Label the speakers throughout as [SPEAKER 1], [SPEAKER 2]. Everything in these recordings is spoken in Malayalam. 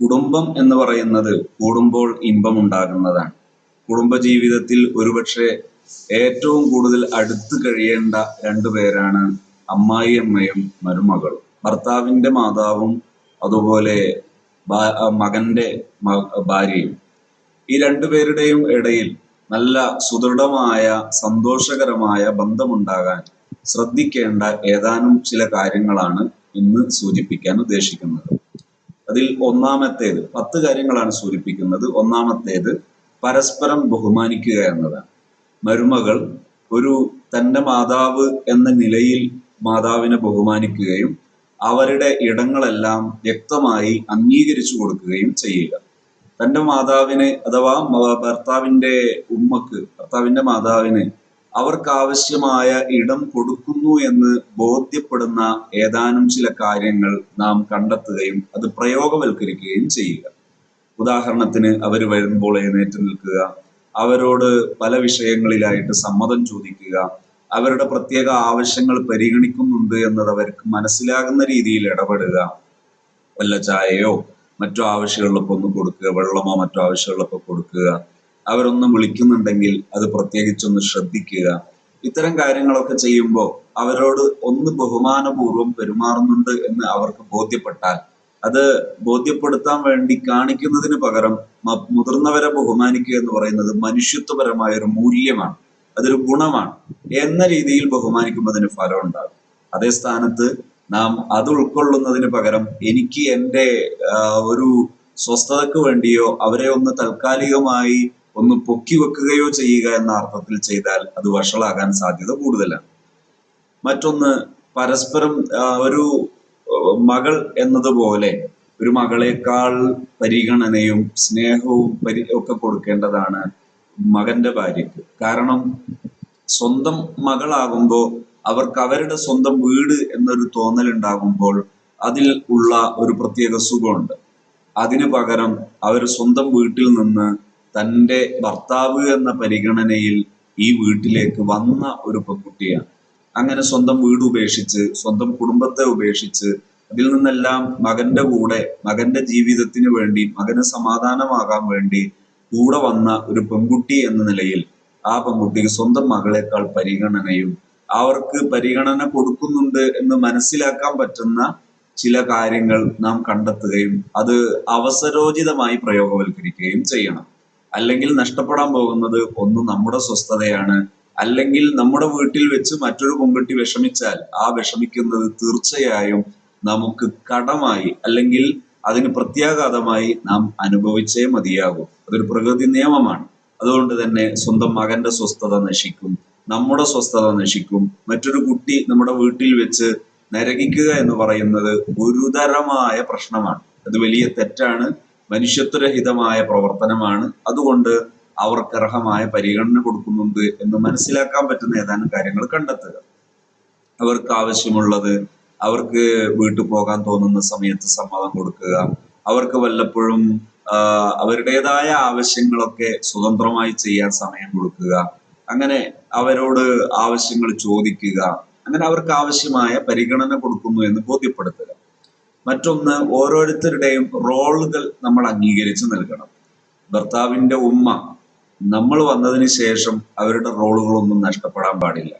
[SPEAKER 1] കുടുംബം എന്ന് പറയുന്നത് കൂടുമ്പോൾ ഇമ്പമുണ്ടാകുന്നതാണ്. കുടുംബജീവിതത്തിൽ ഒരുപക്ഷെ ഏറ്റവും കൂടുതൽ അടുത്ത് കഴിയേണ്ട രണ്ടു പേരാണ് അമ്മായിയമ്മയും മരുമകളും. ഭർത്താവിന്റെ മാതാവും അതുപോലെ മകന്റെ ഭാര്യയും. ഈ രണ്ടുപേരുടെയും ഇടയിൽ നല്ല സുദൃഢമായ സന്തോഷകരമായ ബന്ധമുണ്ടാകാൻ ശ്രദ്ധിക്കേണ്ട ഏതാനും ചില കാര്യങ്ങളാണ് ഇന്ന് സൂചിപ്പിക്കാൻ ഉദ്ദേശിക്കുന്നത്. അതിൽ ഒന്നാമത്തേത് പത്ത് കാര്യങ്ങളാണ് സൂചിപ്പിക്കുന്നത്. ഒന്നാമത്തേത് പരസ്പരം ബഹുമാനിക്കുക എന്നതാണ്. മരുമകൾ ഒരു തന്റെ മാതാവ് എന്ന നിലയിൽ മാതാവിനെ ബഹുമാനിക്കുകയും അവരുടെ ഇടങ്ങളെല്ലാം വ്യക്തമായി അംഗീകരിച്ചു കൊടുക്കുകയും ചെയ്യുക. തന്റെ മാതാവിനെ അഥവാ ഭർത്താവിന്റെ ഉമ്മക്ക് ഭർത്താവിന്റെ മാതാവിന് അവർക്ക് ആവശ്യമായ ഇടം കൊടുക്കുന്നു എന്ന് ബോധ്യപ്പെടുന്ന ഏതാനും ചില കാര്യങ്ങൾ നാം കണ്ടെത്തുകയും അത് പ്രയോഗവൽക്കരിക്കുകയും ചെയ്യുക. ഉദാഹരണത്തിന് അവർ വരുമ്പോൾ എഴുന്നേറ്റ് നിൽക്കുക അവരോട് പല വിഷയങ്ങളിലായിട്ട് സമ്മതം ചോദിക്കുക അവരുടെ പ്രത്യേക ആവശ്യങ്ങൾ പരിഗണിക്കുന്നുണ്ട് എന്നത് അവർക്ക് മനസ്സിലാകുന്ന രീതിയിൽ ഇടപെടുക. വല്ല ചായയോ മറ്റു ആവശ്യമുള്ളപ്പോൾ ഒന്ന് കൊടുക്കുക വെള്ളമോ മറ്റു ആവശ്യമുള്ളപ്പോൾ കൊടുക്കുക അവരൊന്ന് വിളിക്കുന്നുണ്ടെങ്കിൽ അത് പ്രത്യേകിച്ചൊന്ന് ശ്രദ്ധിക്കുക. ഇത്തരം കാര്യങ്ങളൊക്കെ ചെയ്യുമ്പോൾ അവരോട് ഒന്ന് ബഹുമാനപൂർവം പെരുമാറുന്നുണ്ട് എന്ന് അവർക്ക് ബോധ്യപ്പെട്ടാൽ അത് ബോധ്യപ്പെടുത്താൻ വേണ്ടി കാണിക്കുന്നതിന് പകരം മുതിർന്നവരെ ബഹുമാനിക്കുക എന്ന് പറയുന്നത് മനുഷ്യത്വപരമായ ഒരു മൂല്യമാണ് അതൊരു ഗുണമാണ് എന്ന രീതിയിൽ ബഹുമാനിക്കുമ്പോൾ അതിന് ഫലം ഉണ്ടാകും. അതേ സ്ഥാനത്ത് നാം അത് ഉൾക്കൊള്ളുന്നതിന് പകരം എനിക്ക് എന്റെ ഒരു സ്വസ്ഥതക്ക് വേണ്ടിയോ അവരെ ഒന്ന് താൽക്കാലികമായി ഒന്ന് പൊക്കി വെക്കുകയോ ചെയ്യുക എന്ന അർത്ഥത്തിൽ ചെയ്താൽ അത് വഷളാകാൻ സാധ്യത കൂടുതലാണ്. മറ്റൊന്ന് പരസ്പരം ഒരു മകൾ എന്നതുപോലെ ഒരു മകളേക്കാൾ പരിഗണനയും സ്നേഹവും പരി ഒക്കെ കൊടുക്കേണ്ടതാണ് മകന്റെ ഭാര്യക്ക് കാരണം സ്വന്തം മകളാകുമ്പോൾ അവർക്ക് അവരുടെ സ്വന്തം വീട് എന്നൊരു തോന്നൽ ഉണ്ടാകുമ്പോൾ അതിൽ ഉള്ള ഒരു പ്രത്യേക സുഖമുണ്ട്. അതിനു പകരം അവർ സ്വന്തം വീട്ടിൽ നിന്ന് തന്റെ ഭർത്താവ് എന്ന പരിഗണനയിൽ ഈ വീട്ടിലേക്ക് വന്ന ഒരു പെൺകുട്ടിയാണ്. അങ്ങനെ സ്വന്തം വീട് ഉപേക്ഷിച്ച് സ്വന്തം കുടുംബത്തെ ഉപേക്ഷിച്ച് അതിൽ നിന്നെല്ലാം മകന്റെ കൂടെ മകന്റെ ജീവിതത്തിന് വേണ്ടി മകന് സമാധാനമാകാൻ വേണ്ടി കൂടെ വന്ന ഒരു പെൺകുട്ടി എന്ന നിലയിൽ ആ പെൺകുട്ടിക്ക് സ്വന്തം മകളെക്കാൾ പരിഗണനയും അവർക്ക് പരിഗണന കൊടുക്കുന്നുണ്ട് എന്ന് മനസ്സിലാക്കാൻ പറ്റുന്ന ചില കാര്യങ്ങൾ നാം കണ്ടെത്തുകയും അത് അവസരോചിതമായി പ്രയോഗവൽക്കരിക്കുകയും ചെയ്യണം. അല്ലെങ്കിൽ നഷ്ടപ്പെടാൻ പോകുന്നത് ഒന്ന് നമ്മുടെ സ്വസ്ഥതയാണ്. അല്ലെങ്കിൽ നമ്മുടെ വീട്ടിൽ വെച്ച് മറ്റൊരു പെൺകുട്ടി വിഷമിച്ചാൽ ആ വിഷമിക്കുന്നത് തീർച്ചയായും നമുക്ക് കടമായി അല്ലെങ്കിൽ അതിന് പ്രത്യാഘാതമായി നാം അനുഭവിച്ചേ മതിയാകും. അതൊരു പ്രകൃതി നിയമമാണ്. അതുകൊണ്ട് തന്നെ സ്വന്തം മകന്റെ സ്വസ്ഥത നശിക്കും. നമ്മുടെ സ്വസ്ഥത നശിക്കും. മറ്റൊരു കുട്ടി നമ്മുടെ വീട്ടിൽ വെച്ച് നരകിക്കുക എന്ന് പറയുന്നത് ഗുരുതരമായ പ്രശ്നമാണ്. അത് വലിയ തെറ്റാണ്. മനുഷ്യത്വരഹിതമായ പ്രവർത്തനമാണ്. അതുകൊണ്ട് അവർക്ക് അർഹമായ പരിഗണന കൊടുക്കുന്നുണ്ട് എന്ന് മനസ്സിലാക്കാൻ പറ്റുന്ന ഏതാനും കാര്യങ്ങൾ കണ്ടെത്തുക. അവർക്ക് ആവശ്യമുള്ളത് അവർക്ക് വീട്ടിൽ പോകാൻ തോന്നുന്ന സമയത്ത് സമ്മതം കൊടുക്കുക. അവർക്ക് വല്ലപ്പോഴും അവരുടേതായ ആവശ്യങ്ങളൊക്കെ സ്വതന്ത്രമായി ചെയ്യാൻ സമയം കൊടുക്കുക. അങ്ങനെ അവരോട് ആവശ്യങ്ങൾ ചോദിക്കുക. അങ്ങനെ അവർക്ക് ആവശ്യമായ പരിഗണന കൊടുക്കുന്നു എന്ന് ബോധ്യപ്പെടുത്തുക. മറ്റൊന്ന് ഓരോരുത്തരുടെയും റോളുകൾ നമ്മൾ അംഗീകരിച്ച് നൽകണം. ഭർത്താവിന്റെ ഉമ്മ നമ്മൾ വന്നതിന് ശേഷം അവരുടെ റോളുകളൊന്നും നഷ്ടപ്പെടാൻ പാടില്ല.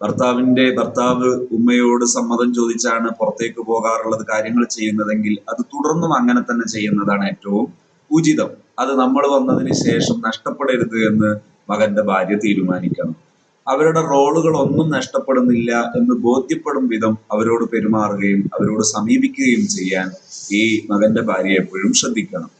[SPEAKER 1] ഭർത്താവിന്റെ ഭർത്താവ് ഉമ്മയോട് സമ്മതം ചോദിച്ചാണ് പുറത്തേക്ക് പോകാറുള്ളത് കാര്യങ്ങൾ ചെയ്യുന്നതെങ്കിൽ അത് തുടർന്നും അങ്ങനെ തന്നെ ചെയ്യുന്നതാണ് ഏറ്റവും ഉചിതം. അത് നമ്മൾ വന്നതിന് ശേഷം നഷ്ടപ്പെടരുത് എന്ന് മകന്റെ ഭാര്യ തീരുമാനിക്കണം. അവരുടെ റോളുകൾ ഒന്നും നഷ്ടപ്പെടുന്നില്ല എന്ന് ബോധ്യപ്പെടും വിധം അവരോട് പെരുമാറുകയും അവരോട് സമീപിക്കുകയും ചെയ്യാൻ ഈ മകന്റെ ഭാര്യ എപ്പോഴും ശ്രദ്ധിക്കണം.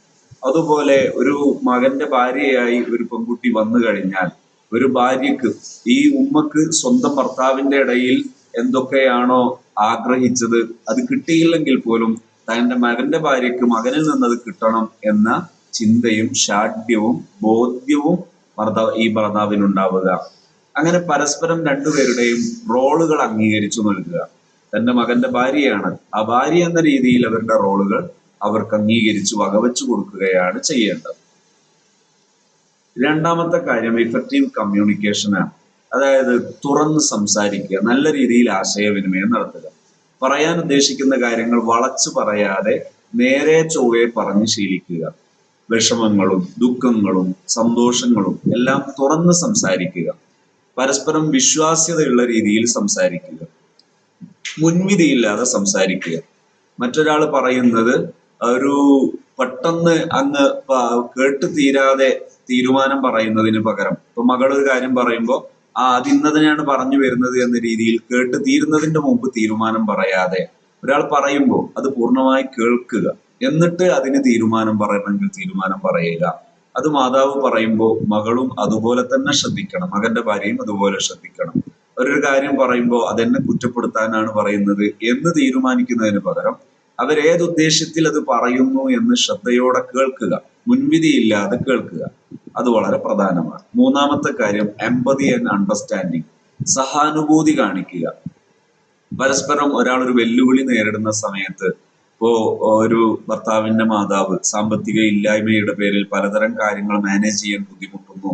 [SPEAKER 1] അതുപോലെ ഒരു മകന്റെ ഭാര്യയായി ഒരു പെൺകുട്ടി വന്നു കഴിഞ്ഞാൽ ഒരു ഭാര്യക്ക് ഈ ഉമ്മക്ക് സ്വന്തം ഭർത്താവിന്റെ ഇടയിൽ എന്തൊക്കെയാണോ ആഗ്രഹിച്ചത് അത് കിട്ടിയില്ലെങ്കിൽ പോലും തന്റെ മകന്റെ ഭാര്യക്ക് മകനിൽ നിന്നത് കിട്ടണം എന്ന ചിന്തയും ശാഠ്യവും ബോധ്യവും ഭർത്താവ് ഈ ഭർത്താവിനുണ്ടാവുക. അങ്ങനെ പരസ്പരം രണ്ടുപേരുടെയും റോളുകൾ അംഗീകരിച്ചു നൽകുക. തന്റെ മകന്റെ ഭാര്യയാണ്. ആ ഭാര്യ എന്ന രീതിയിൽ അവരുടെ റോളുകൾ അവർക്ക് അംഗീകരിച്ച് വകവെച്ചു കൊടുക്കുകയാണ് ചെയ്യേണ്ടത്. രണ്ടാമത്തെ കാര്യം ഇഫക്റ്റീവ് കമ്മ്യൂണിക്കേഷനാണ് അതായത് തുറന്ന് സംസാരിക്കുക നല്ല രീതിയിൽ ആശയവിനിമയം നടത്തുക. പറയാൻ ഉദ്ദേശിക്കുന്ന കാര്യങ്ങൾ വളച്ചു പറയാതെ നേരെ ചൊവ്വെ പറഞ്ഞ് ശീലിക്കുക. വിഷമങ്ങളും ദുഃഖങ്ങളും സന്തോഷങ്ങളും എല്ലാം തുറന്ന് സംസാരിക്കുക. പരസ്പരം വിശ്വാസ്യതയുള്ള രീതിയിൽ സംസാരിക്കുക. മുൻവിധിയില്ലാതെ സംസാരിക്കുക. മറ്റൊരാൾ പറയുന്നത് ഒരു പെട്ടെന്ന് അങ്ങ് കേട്ട് തീരാതെ തീരുമാനം പറയുന്നതിന് പകരം. ഇപ്പൊ മകൾ ഒരു കാര്യം പറയുമ്പോൾ ആ അത് ഇന്നതിനാണ് പറഞ്ഞു വരുന്നത് എന്ന രീതിയിൽ കേട്ട് തീരുന്നതിന്റെ മുമ്പ് തീരുമാനം പറയാതെ ഒരാൾ പറയുമ്പോൾ അത് പൂർണമായി കേൾക്കുക. എന്നിട്ട് അതിന് തീരുമാനം പറയണമെങ്കിൽ തീരുമാനം പറയുക. അത് മാതാവ് പറയുമ്പോൾ മകളും അതുപോലെ തന്നെ ശ്രദ്ധിക്കണം. മകന്റെ ഭാര്യയും അതുപോലെ ശ്രദ്ധിക്കണം. അവരൊരു കാര്യം പറയുമ്പോൾ അതെന്നെ കുറ്റപ്പെടുത്താനാണ് പറയുന്നത് എന്ന് തീരുമാനിക്കുന്നതിന് പകരം അവരേത് ഉദ്ദേശത്തിൽ അത് പറയുന്നു എന്ന് ശ്രദ്ധയോടെ കേൾക്കുക. മുൻവിധിയില്ലാതെ കേൾക്കുക. അത് വളരെ പ്രധാനമാണ്. മൂന്നാമത്തെ കാര്യം എമ്പതി ആൻഡ് അണ്ടർസ്റ്റാൻഡിങ് സഹാനുഭൂതി കാണിക്കുക. പരസ്പരം ഒരാൾ ഒരു വെല്ലുവിളി നേരിടുന്ന സമയത്ത് ഇപ്പോ ഒരു ഭർത്താവിന്റെ മാതാവ് സാമ്പത്തിക ഇല്ലായ്മയുടെ പേരിൽ പലതരം കാര്യങ്ങൾ മാനേജ് ചെയ്യാൻ ബുദ്ധിമുട്ടുന്നു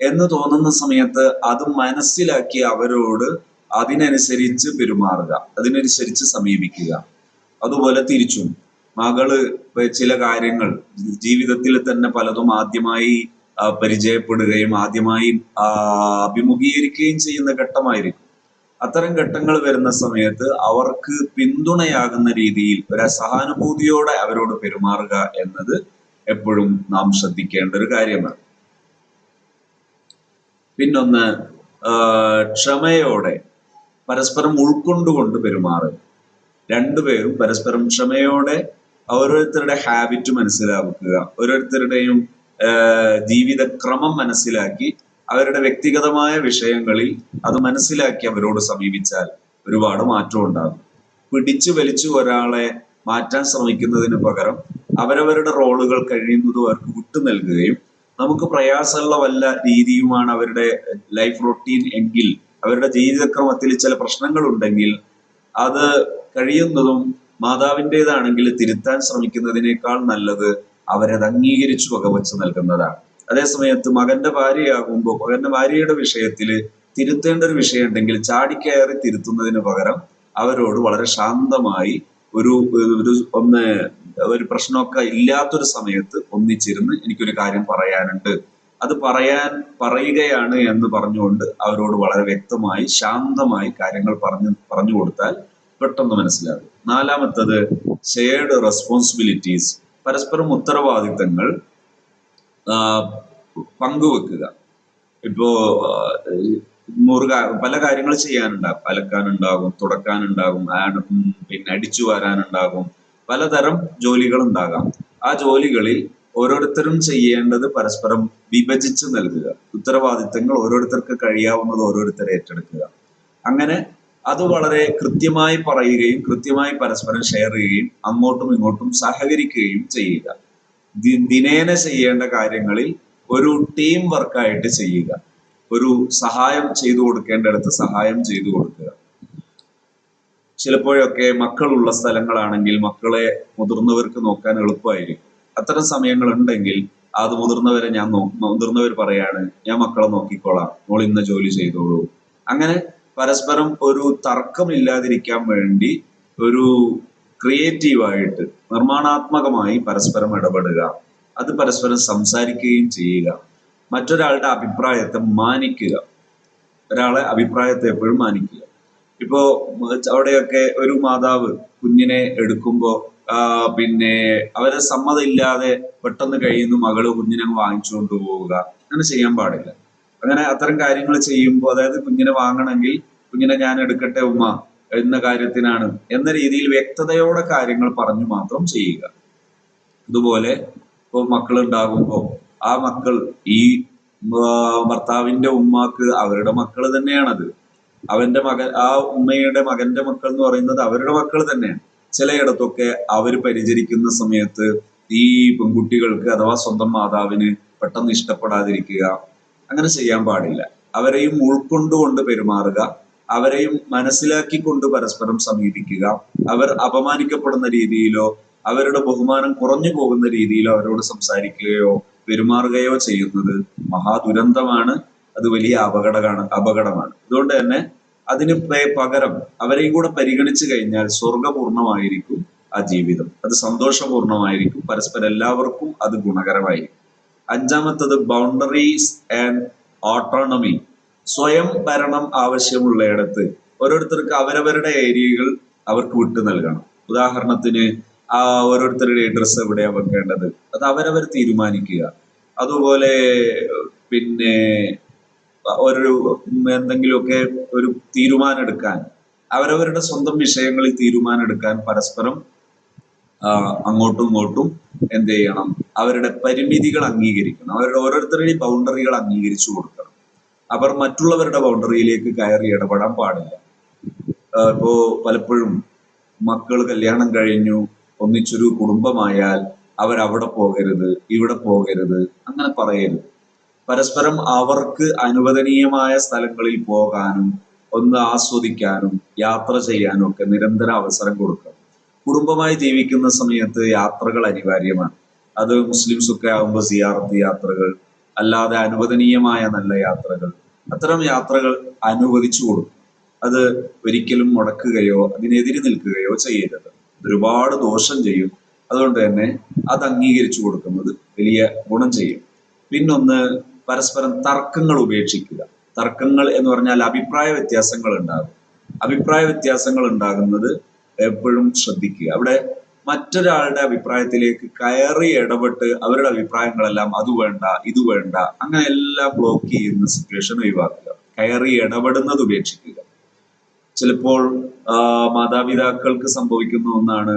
[SPEAKER 1] എന്ന് തോന്നുന്ന സമയത്ത് അത് മനസ്സിലാക്കി അവരോട് അതിനനുസരിച്ച് പെരുമാറുക അതിനനുസരിച്ച് സമീപിക്കുക. അതുപോലെ തിരിച്ചും മകൾ ചില കാര്യങ്ങൾ ജീവിതത്തിൽ തന്നെ പലതും ആദ്യമായി പരിചയപ്പെടുകയും ആദ്യമായി അഭിമുഖീകരിക്കുകയും ചെയ്യുന്ന ഘട്ടമായിരിക്കും. അത്തരം ഘട്ടങ്ങൾ വരുന്ന സമയത്ത് അവർക്ക് പിന്തുണയാകുന്ന രീതിയിൽ ഒരു സഹാനുഭൂതിയോടെ അവരോട് പെരുമാറുക എന്നത് എപ്പോഴും നാം ശ്രദ്ധിക്കേണ്ട ഒരു കാര്യമാണ്. പിന്നൊന്ന് ക്ഷമയോടെ പരസ്പരം ഉൾക്കൊണ്ടുകൊണ്ട് പെരുമാറുക. രണ്ടുപേരും പരസ്പരം ക്ഷമയോടെ ഓരോരുത്തരുടെ ഹാബിറ്റ് മനസ്സിലാക്കുക ഓരോരുത്തരുടെയും ജീവിത ജീവിതക്രമം മനസ്സിലാക്കി അവരുടെ വ്യക്തിഗതമായ വിഷയങ്ങളിൽ അത് മനസ്സിലാക്കി അവരോട് സമീപിച്ചാൽ ഒരുപാട് മാറ്റം ഉണ്ടാകും. പിടിച്ചു വലിച്ചു ഒരാളെ മാറ്റാൻ ശ്രമിക്കുന്നതിന് പകരം അവരവരുടെ റോളുകൾ കഴിയുന്നതും അവർക്ക് വിട്ടു നൽകുകയും നമുക്ക് പ്രയാസമുള്ള വല്ല രീതിയുമാണ് അവരുടെ ലൈഫ് റൊട്ടീൻ എങ്കിൽ അവരുടെ ജീവിതക്രമത്തിൽ ചില പ്രശ്നങ്ങൾ ഉണ്ടെങ്കിൽ അത് കഴിയുന്നതും മാതാവിന്റെതാണെങ്കിൽ തിരുത്താൻ ശ്രമിക്കുന്നതിനേക്കാൾ നല്ലത് അവരത് അംഗീകരിച്ചു വകവച്ച് നൽകുന്നതാണ്. അതേസമയത്ത് മകന്റെ ഭാര്യയാകുമ്പോൾ മകന്റെ ഭാര്യയുടെ വിഷയത്തിൽ തിരുത്തേണ്ട ഒരു വിഷയം ഉണ്ടെങ്കിൽ ചാടിക്കയറി തിരുത്തുന്നതിന് പകരം അവരോട് വളരെ ശാന്തമായി ഒരു ഒരു ഒന്ന് ഒരു പ്രശ്നമൊക്കെ ഇല്ലാത്തൊരു സമയത്ത് ഒന്നിച്ചിരുന്ന് എനിക്കൊരു കാര്യം പറയാനുണ്ട്. അത് പറയാൻ പറയുകയാണ് എന്ന് പറഞ്ഞുകൊണ്ട് അവരോട് വളരെ വ്യക്തമായി ശാന്തമായി കാര്യങ്ങൾ പറഞ്ഞു പറഞ്ഞു കൊടുത്താൽ പെട്ടെന്ന് മനസ്സിലാകും. നാലാമത്തത് ഷെയർഡ് റെസ്പോൺസിബിലിറ്റീസ് പരസ്പരം ഉത്തരവാദിത്തങ്ങൾ പങ്കുവെക്കുക. ഇപ്പോ മുറുക പല കാര്യങ്ങൾ ചെയ്യാനുണ്ടാകും. അലക്കാനുണ്ടാകും തുടക്കാനുണ്ടാകും പിന്നെ അടിച്ചു വാരാനുണ്ടാകും പലതരം ജോലികൾ ഉണ്ടാകാം ആ ജോലികളിൽ ഓരോരുത്തരും ചെയ്യേണ്ടത് പരസ്പരം വിഭജിച്ച് നൽകുക. ഉത്തരവാദിത്തങ്ങൾ ഓരോരുത്തർക്ക് കഴിയാവുന്നത് ഓരോരുത്തരെ ഏറ്റെടുക്കുക. അങ്ങനെ അത് വളരെ കൃത്യമായി പറയുകയും കൃത്യമായി പരസ്പരം ഷെയർ ചെയ്യുകയും അങ്ങോട്ടും ഇങ്ങോട്ടും സഹകരിക്കുകയും ചെയ്യുക. ദിനേന ചെയ്യേണ്ട കാര്യങ്ങളിൽ ഒരു ടീം വർക്കായിട്ട് ചെയ്യുക. ഒരു സഹായം ചെയ്തു കൊടുക്കേണ്ടടുത്ത് സഹായം ചെയ്തു കൊടുക്കുക. ചിലപ്പോഴൊക്കെ മക്കളുള്ള സ്ഥലങ്ങളാണെങ്കിൽ മക്കളെ മുതിർന്നവർക്ക് നോക്കാൻ എളുപ്പമായിരിക്കും. അത്തരം സമയങ്ങൾ ഉണ്ടെങ്കിൽ അത് മുതിർന്നവരെ ഞാൻ മുതിർന്നവർ പറയാണ് ഞാൻ മക്കളെ നോക്കിക്കോളാം. മോൾ ഇന്ന ജോലി ചെയ്തോളൂ. അങ്ങനെ പരസ്പരം ഒരു തർക്കമില്ലാതിരിക്കാൻ വേണ്ടി ഒരു ക്രിയേറ്റീവായിട്ട് നിർമ്മാണാത്മകമായി പരസ്പരം ഇടപെടുക. അത് പരസ്പരം സംസാരിക്കുകയും ചെയ്യുക. മറ്റൊരാളുടെ അഭിപ്രായത്തെ മാനിക്കുക. ഒരാളെ അഭിപ്രായത്തെ എപ്പോഴും മാനിക്കുക. ഇപ്പോ അവിടെയൊക്കെ ഒരു മാതാവ് കുഞ്ഞിനെ എടുക്കുമ്പോ ആ, പിന്നെ അവരെ സമ്മതമില്ലാതെ പെട്ടെന്ന് കഴിയുന്നു മകൾ കുഞ്ഞിനെ വാങ്ങിച്ചുകൊണ്ട് പോവുക. അങ്ങനെ ചെയ്യാൻ പാടില്ല. അങ്ങനെ അത്തരം കാര്യങ്ങൾ ചെയ്യുമ്പോൾ അതായത് കുഞ്ഞിനെ വാങ്ങണമെങ്കിൽ കുഞ്ഞിനെ ഞാൻ എടുക്കട്ടെ ഉമ്മ എന്ന കാര്യത്തിനാണ് എന്ന രീതിയിൽ വ്യക്തതയോടെ കാര്യങ്ങൾ പറഞ്ഞു മാത്രം ചെയ്യുക. ഇതുപോലെ ഇപ്പോൾ മക്കൾ ഉണ്ടാകുമ്പോൾ ആ മക്കൾ ഈ ഭർത്താവിന്റെ ഉമ്മാക്ക് അവരുടെ മക്കൾ തന്നെയാണത്. അവന്റെ മകൻ ആ ഉമ്മയുടെ മകന്റെ മക്കൾ എന്ന് പറയുന്നത് അവരുടെ മക്കൾ തന്നെയാണ്. ചിലയിടത്തൊക്കെ അവർ പരിചരിക്കുന്ന സമയത്ത് ഈ പെൺകുട്ടികൾക്ക് അഥവാ സ്വന്തം മാതാവിന് പെട്ടെന്ന് ഇഷ്ടപ്പെടാതിരിക്കുക അങ്ങനെ ചെയ്യാൻ പാടില്ല. അവരെയും ഉൾക്കൊണ്ടുകൊണ്ട് പെരുമാറുക അവരെയും മനസ്സിലാക്കിക്കൊണ്ട് പരസ്പരം സമീപിക്കുക. അവർ അപമാനിക്കപ്പെടുന്ന രീതിയിലോ അവരുടെ ബഹുമാനം കുറഞ്ഞു പോകുന്ന രീതിയിലോ അവരോട് സംസാരിക്കുകയോ പെരുമാറുകയോ ചെയ്യുന്നത് മഹാദുരന്തമാണ്. അത് വലിയ അപകടമാണ് അപകടമാണ്. അതുകൊണ്ട് തന്നെ അതിന് പകരം അവരെയും കൂടെ പരിഗണിച്ചു കഴിഞ്ഞാൽ സ്വർഗപൂർണമായിരിക്കും ആ ജീവിതം. അത് സന്തോഷപൂർണമായിരിക്കും. പരസ്പരം എല്ലാവർക്കും അത് ഗുണകരമായിരിക്കും. അഞ്ചാമത്തത് ബൗണ്ടറീസ് ആൻഡ് ഓട്ടോണമി സ്വയം ഭരണം ആവശ്യമുള്ളയിടത്ത് ഓരോരുത്തർക്ക് അവരവരുടെ ഏരിയകൾ അവർക്ക് വിട്ടു നൽകണം. ഉദാഹരണത്തിന് ആ ഓരോരുത്തരുടെ ഡ്രസ്സ് എവിടെയാ വെക്കേണ്ടത്? അത് അവരവർ തീരുമാനിക്കുക. അതുപോലെ പിന്നെ ഒരു എന്തെങ്കിലുമൊക്കെ ഒരു തീരുമാനമെടുക്കാൻ അവരവരുടെ സ്വന്തം വിഷയങ്ങളിൽ തീരുമാനമെടുക്കാൻ പരസ്പരം അങ്ങോട്ടും ഇങ്ങോട്ടും എന്ത് ചെയ്യണം? അവരുടെ പരിമിതികൾ അംഗീകരിക്കണം. അവരുടെ ഓരോരുത്തരുടെയും ബൗണ്ടറികൾ അംഗീകരിച്ചു കൊടുക്കണം. അവർ മറ്റുള്ളവരുടെ ബൗണ്ടറിയിലേക്ക് കയറി ഇടപെടാൻ പാടില്ല. ഇപ്പോ പലപ്പോഴും മക്കൾ കല്യാണം കഴിഞ്ഞു ഒന്നിച്ചൊരു കുടുംബമായാൽ അവർ അവിടെ പോകരുത് ഇവിടെ പോകരുത് അങ്ങനെ പറയരുത്. പരസ്പരം അവർക്ക് അനുവദനീയമായ സ്ഥലങ്ങളിൽ പോകാനും ഒന്ന് ആസ്വദിക്കാനും യാത്ര ചെയ്യാനും ഒക്കെ നിരന്തര അവസരം കൊടുക്കണം. കുടുംബമായി ജീവിക്കുന്ന സമയത്ത് യാത്രകൾ അനിവാര്യമാണ്. അത് മുസ്ലിംസ് ഒക്കെ ആകുമ്പോൾ സിയാർത്ത് യാത്രകൾ അല്ലാതെ അനുവദനീയമായ നല്ല യാത്രകൾ. അത്തരം യാത്രകൾ അനുവദിച്ചു കൊടുക്കും. അത് ഒരിക്കലും മുടക്കുകയോ അതിനെതിരെ നിൽക്കുകയോ ചെയ്യരുത്. ഒരുപാട് ദോഷം ചെയ്യും. അതുകൊണ്ട് തന്നെ അത് അംഗീകരിച്ചു കൊടുക്കുന്നത് വലിയ ഗുണം ചെയ്യും. പിന്നൊന്ന് പരസ്പരം തർക്കങ്ങൾ ഉപേക്ഷിക്കുക. തർക്കങ്ങൾ എന്ന് പറഞ്ഞാൽ അഭിപ്രായ വ്യത്യാസങ്ങൾ ഉണ്ടാകും. അഭിപ്രായ വ്യത്യാസങ്ങൾ ഉണ്ടാകുന്നത് എപ്പോഴും ശ്രദ്ധിക്കുക. അവിടെ മറ്റൊരാളുടെ അഭിപ്രായത്തിലേക്ക് കയറി ഇടപെട്ട് അവരുടെ അഭിപ്രായങ്ങളെല്ലാം അത് വേണ്ട ഇത് വേണ്ട അങ്ങനെ എല്ലാം ബ്ലോക്ക് ചെയ്യുന്ന സിറ്റുവേഷൻ ഒഴിവാക്കുക. കയറി ഇടപെടുന്നത് ഉപേക്ഷിക്കുക. ചിലപ്പോൾ മാതാപിതാക്കൾക്ക് സംഭവിക്കുന്ന ഒന്നാണ്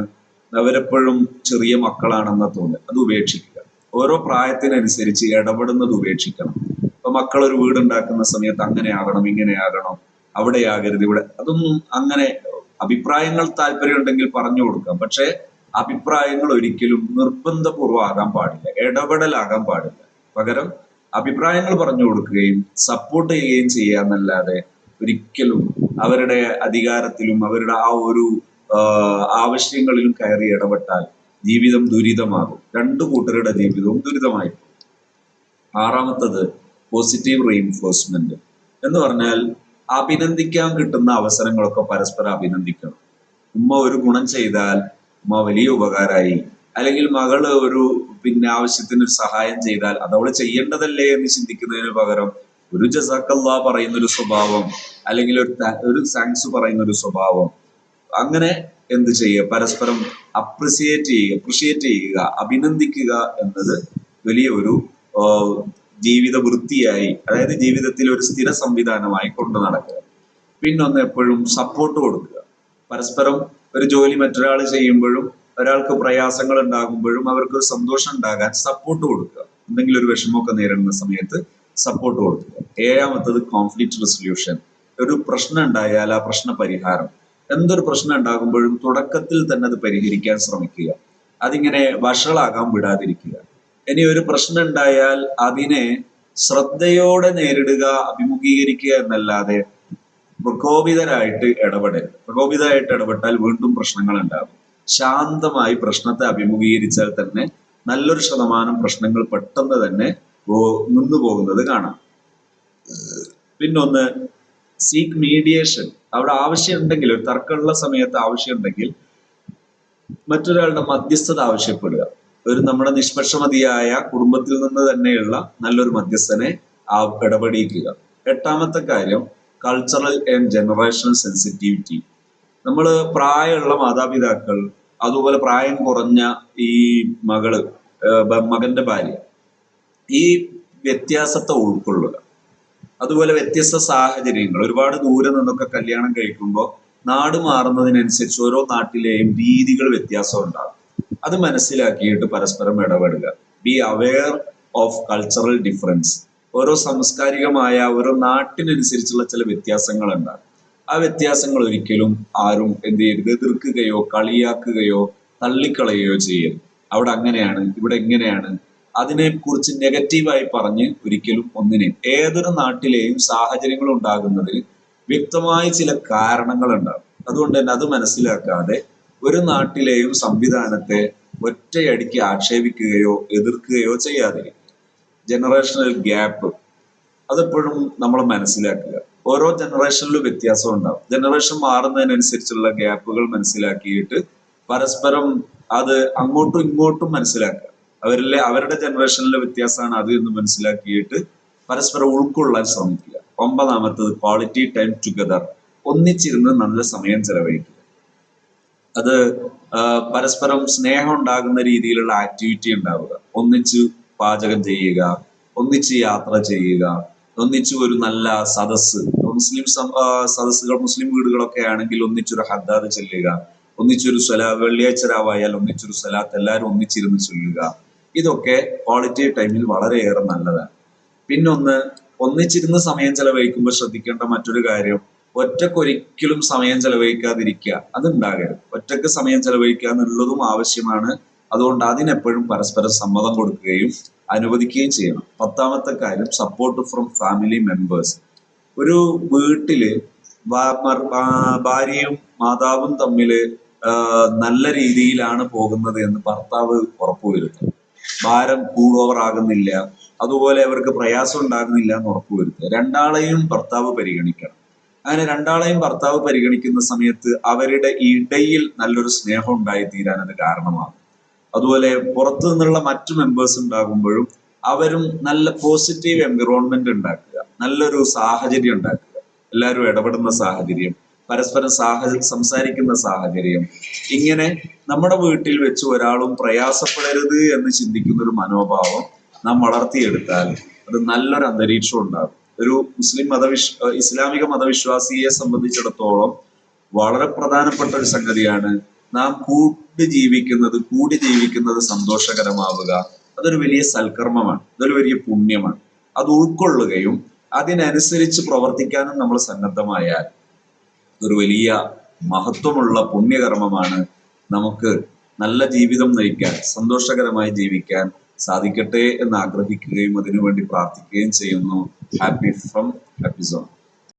[SPEAKER 1] അവരെപ്പോഴും ചെറിയ മക്കളാണെന്ന തോന്നൽ അത് ഉപേക്ഷിക്കുക. ഓരോ പ്രായത്തിനനുസരിച്ച് ഇടപെടുന്നത് ഉപേക്ഷിക്കണം. ഇപ്പൊ മക്കൾ ഒരു വീട് ഉണ്ടാക്കുന്ന സമയത്ത് അങ്ങനെ ആകണം ഇങ്ങനെ ആകണം അവിടെ ആകരുത് ഇവിടെ. അതൊന്നും അങ്ങനെ അഭിപ്രായങ്ങൾ താല്പര്യമുണ്ടെങ്കിൽ പറഞ്ഞു കൊടുക്കാം. പക്ഷെ അഭിപ്രായങ്ങൾ ഒരിക്കലും നിർബന്ധപൂർവം ആകാൻ പാടില്ല ഇടപെടലാകാൻ പാടില്ല. പകരം അഭിപ്രായങ്ങൾ പറഞ്ഞു കൊടുക്കുകയും സപ്പോർട്ട് ചെയ്യുകയും ചെയ്യുക എന്നല്ലാതെ ഒരിക്കലും അവരുടെ അധികാരത്തിലും അവരുടെ ആ ഒരു ആവശ്യങ്ങളിലും കയറി ഇടപെട്ടാൽ ജീവിതം ദുരിതമാകും. രണ്ടു കൂട്ടരുടെ ജീവിതവും ദുരിതമായി. ആറാമത്തത് പോസിറ്റീവ് റീഇൻഫോഴ്സ്മെന്റ് എന്ന് പറഞ്ഞാൽ അഭിനന്ദിക്കാൻ കിട്ടുന്ന അവസരങ്ങളൊക്കെ പരസ്പരം അഭിനന്ദിക്കണം. ഉമ്മ ഒരു ഗുണം ചെയ്താൽ വലിയ ഉപകാരമായി അല്ലെങ്കിൽ മകൾ ഒരു പിന്നെ ആവശ്യത്തിന് ഒരു സഹായം ചെയ്താൽ അത് അവൾ ചെയ്യേണ്ടതല്ലേ എന്ന് ചിന്തിക്കുന്നതിന് പകരം ഒരു ജസാക്കല്ല പറയുന്ന ഒരു സ്വഭാവം അല്ലെങ്കിൽ ഒരു ഒരു താങ്ക്സ് പറയുന്ന ഒരു സ്വഭാവം. അങ്ങനെ എന്ത് ചെയ്യുക പരസ്പരം അപ്രിസിയേറ്റ് ചെയ്യുക അപ്രിഷിയേറ്റ് ചെയ്യുക അഭിനന്ദിക്കുക എന്നത് വലിയ ഒരു ജീവിത വൃത്തിയായി അതായത് ജീവിതത്തിൽ ഒരു സ്ഥിര സംവിധാനമായി കൊണ്ടു നടക്കുക. പിന്നൊന്ന് എപ്പോഴും സപ്പോർട്ട് കൊടുക്കുക. പരസ്പരം ഒരു ജോലി മറ്റൊരാൾ ചെയ്യുമ്പോഴും ഒരാൾക്ക് പ്രയാസങ്ങൾ ഉണ്ടാകുമ്പോഴും അവർക്ക് സന്തോഷം ഉണ്ടാകാൻ സപ്പോർട്ട് കൊടുക്കുക. എന്തെങ്കിലും ഒരു വിഷമമൊക്കെ നേരിടുന്ന സമയത്ത് സപ്പോർട്ട് കൊടുക്കുക. ഏഴാമത്തത് കോൺഫ്ലിക്റ്റ് റെസൊല്യൂഷൻ ഒരു പ്രശ്നം ഉണ്ടായാൽ ആ പ്രശ്ന പരിഹാരം. എന്തൊരു പ്രശ്നം ഉണ്ടാകുമ്പോഴും തുടക്കത്തിൽ തന്നെ അത് പരിഹരിക്കാൻ ശ്രമിക്കുക. അതിങ്ങനെ വഷളാകാൻ വിടാതിരിക്കുക. ഇനി ഒരു പ്രശ്നം ഉണ്ടായാൽ അതിനെ ശ്രദ്ധയോടെ നേരിടുക അഭിമുഖീകരിക്കുക എന്നല്ലാതെ പ്രകോപിതരായിട്ട് ഇടപെടൽ. പ്രകോപിതരായിട്ട് ഇടപെട്ടാൽ വീണ്ടും പ്രശ്നങ്ങൾ ഉണ്ടാകും ശാന്തമായി പ്രശ്നത്തെ അഭിമുഖീകരിച്ചാൽ തന്നെ നല്ലൊരു ശതമാനം പ്രശ്നങ്ങൾ പെട്ടെന്ന് തന്നെ നിന്നു പോകുന്നത് കാണാം. പിന്നൊന്ന് സീക്ക് മീഡിയേഷൻ അവിടെ ആവശ്യമുണ്ടെങ്കിൽ ഒരു തർക്കമുള്ള സമയത്ത് ആവശ്യമുണ്ടെങ്കിൽ മറ്റൊരാളുടെ മധ്യസ്ഥത ആവശ്യപ്പെടുക. ഒരു നമ്മുടെ നിഷ്പക്ഷമതിയായ കുടുംബത്തിൽ നിന്ന് തന്നെയുള്ള നല്ലൊരു മധ്യസ്ഥനെ ഇടപെടിയിക്കുക എട്ടാമത്തെ കാര്യം കൾച്ചറൽ ആൻഡ് ജനറേഷണൽ സെൻസിറ്റിവിറ്റി നമ്മൾ പ്രായമുള്ള മാതാപിതാക്കൾ അതുപോലെ പ്രായം കുറഞ്ഞ ഈ മകൾ മകന്റെ ഭാര്യ ഈ വ്യത്യാസത്തെ ഉൾക്കൊള്ളുക. അതുപോലെ വ്യത്യസ്ത സാഹചര്യങ്ങൾ ഒരുപാട് ദൂരെ നിന്നൊക്കെ കല്യാണം കഴിക്കുമ്പോൾ നാട് മാറുന്നതിനനുസരിച്ച് ഓരോ നാട്ടിലെയും രീതികൾ വ്യത്യാസം ഉണ്ടാകും. അത് മനസ്സിലാക്കിയിട്ട് പരസ്പരം ഇടപെടുക. Be aware of cultural difference ഓരോ സാംസ്കാരികമായ ഓരോ നാട്ടിനനുസരിച്ചുള്ള ചില വ്യത്യാസങ്ങൾ ഉണ്ടാകും ആ വ്യത്യാസങ്ങൾ ഒരിക്കലും ആരും എന്ത് ചെയ്യരുത് എതിർക്കുകയോ കളിയാക്കുകയോ തള്ളിക്കളയുകയോ ചെയ്യരുത്. അവിടെ അങ്ങനെയാണ് ഇവിടെ എങ്ങനെയാണ് അതിനെക്കുറിച്ച് നെഗറ്റീവായി പറഞ്ഞ് ഒരിക്കലും ഒന്നിനെയും ഏതൊരു നാട്ടിലെയും സാഹചര്യങ്ങൾ ഉണ്ടാകുന്നതിന് വ്യക്തമായ ചില കാരണങ്ങൾ ഉണ്ടാകും അതുകൊണ്ട് തന്നെ അത് മനസ്സിലാക്കാതെ ഒരു നാട്ടിലെയും സംവിധാനത്തെ ഒറ്റയടിക്ക് ആക്ഷേപിക്കുകയോ എതിർക്കുകയോ ചെയ്യാതിരിക്കുക. ജനറേഷണൽ ഗ്യാപ്പ് അതെപ്പോഴും നമ്മൾ മനസ്സിലാക്കുക. ഓരോ ജനറേഷനിലും വ്യത്യാസം ഉണ്ടാവും. ജനറേഷൻ മാറുന്നതിനനുസരിച്ചുള്ള ഗ്യാപ്പുകൾ മനസ്സിലാക്കിയിട്ട് പരസ്പരം അത് അങ്ങോട്ടും ഇങ്ങോട്ടും മനസ്സിലാക്കുക. അവരിലെ അവരുടെ ജനറേഷനിലെ വ്യത്യാസമാണ് അത് എന്ന് മനസ്സിലാക്കിയിട്ട് പരസ്പരം ഉൾക്കൊള്ളാൻ ശ്രമിക്കുക. ഒമ്പതാമത്തത് ക്വാളിറ്റി ടൈം ടുഗദർ ഒന്നിച്ചിരുന്ന് നല്ല സമയം ചെലവഴിക്കുക. അത് പരസ്പരം സ്നേഹം ഉണ്ടാകുന്ന രീതിയിലുള്ള ആക്ടിവിറ്റി ഉണ്ടാവുക. ഒന്നിച്ച് പാചകം ചെയ്യുക ഒന്നിച്ച് യാത്ര ചെയ്യുക ഒന്നിച്ച് ഒരു നല്ല സദസ്സ്. മുസ്ലിം സദസ്സുകൾ മുസ്ലിം വീടുകളൊക്കെ ആണെങ്കിൽ ഒന്നിച്ചൊരു ഹദ്ദാദ് ചെല്ലുക ഒന്നിച്ചൊരു സ്വലാ വെള്ളിയാഴ്ച രാവായാൽ ഒന്നിച്ചൊരു സ്വലാത്ത് എല്ലാവരും ഒന്നിച്ചിരുന്ന് ചൊല്ലുക. ഇതൊക്കെ ക്വാളിറ്റി ടൈമിൽ വളരെയേറെ നല്ലതാണ്. പിന്നൊന്ന് ഒന്നിച്ചിരുന്ന് സമയം ചെലവഴിക്കുമ്പോൾ ശ്രദ്ധിക്കേണ്ട മറ്റൊരു കാര്യം ഒറ്റക്കൊരിക്കലും സമയം ചെലവഴിക്കാതിരിക്കുക. അതുണ്ടാകരുത്. ഒറ്റയ്ക്ക് സമയം ചെലവഴിക്കുക എന്നുള്ളതും ആവശ്യമാണ്. അതുകൊണ്ട് അതിനെപ്പോഴും പരസ്പരം സമ്മതം കൊടുക്കുകയും അനുവദിക്കുകയും ചെയ്യണം. പത്താമത്തെ കാര്യം സപ്പോർട്ട് ഫ്രം ഫാമിലി മെമ്പേഴ്സ് ഒരു വീട്ടിൽ ഭാര്യയും മാതാവും തമ്മിൽ നല്ല രീതിയിലാണ് പോകുന്നത് എന്ന് ഭർത്താവ് ഉറപ്പുവരുത്തും. ഭാരം കൂടോവർ ആകുന്നില്ല അതുപോലെ അവർക്ക് പ്രയാസം ഉണ്ടാകുന്നില്ല എന്ന് ഉറപ്പുവരുത്തുക. രണ്ടാളെയും ഭർത്താവ് പരിഗണിക്കണം. അങ്ങനെ രണ്ടാളെയും ഭർത്താവ് പരിഗണിക്കുന്ന സമയത്ത് അവരുടെ ഇടയിൽ നല്ലൊരു സ്നേഹം ഉണ്ടായിത്തീരാൻ അത് കാരണമാകും. അതുപോലെ പുറത്തു നിന്നുള്ള മറ്റു മെമ്പേഴ്സ് ഉണ്ടാകുമ്പോഴും അവരും നല്ല പോസിറ്റീവ് എൻവിറോൺമെന്റ് ഉണ്ടാക്കുക. നല്ലൊരു സാഹചര്യം ഉണ്ടാക്കുക. എല്ലാവരും ഇടപെടുന്ന സാഹചര്യം പരസ്പരം സാഹ സംസാരിക്കുന്ന സാഹചര്യം ഇങ്ങനെ നമ്മുടെ വീട്ടിൽ വെച്ച് ഒരാളും പ്രയാസപ്പെടരുത് എന്ന് ചിന്തിക്കുന്ന ഒരു മനോഭാവം നാം വളർത്തിയെടുത്താൽ അത് നല്ലൊരു അന്തരീക്ഷം ഉണ്ടാകും. ഒരു മുസ്ലിം മതവിശ് ഇസ്ലാമിക മതവിശ്വാസിയെ സംബന്ധിച്ചിടത്തോളം വളരെ പ്രധാനപ്പെട്ട ഒരു സംഗതിയാണ് നാം കൂടി ജീവിക്കുന്നത് കൂടി ജീവിക്കുന്നത് സന്തോഷകരമാവുക. അതൊരു വലിയ സൽക്കർമ്മമാണ്. അതൊരു വലിയ പുണ്യമാണ്. അത് ഉൾക്കൊള്ളുകയും അതിനനുസരിച്ച് പ്രവർത്തിക്കാനും നമ്മൾ സന്നദ്ധമായാൽ ഒരു വലിയ മഹത്വമുള്ള പുണ്യകർമ്മമാണ്. നമുക്ക് നല്ല ജീവിതം നയിക്കാൻ സന്തോഷകരമായി ജീവിക്കാൻ സാധിക്കട്ടെ എന്ന് ആഗ്രഹിക്കുകയും അതിനുവേണ്ടി പ്രാർത്ഥിക്കുകയും ചെയ്യുന്നു. Happy from happy zone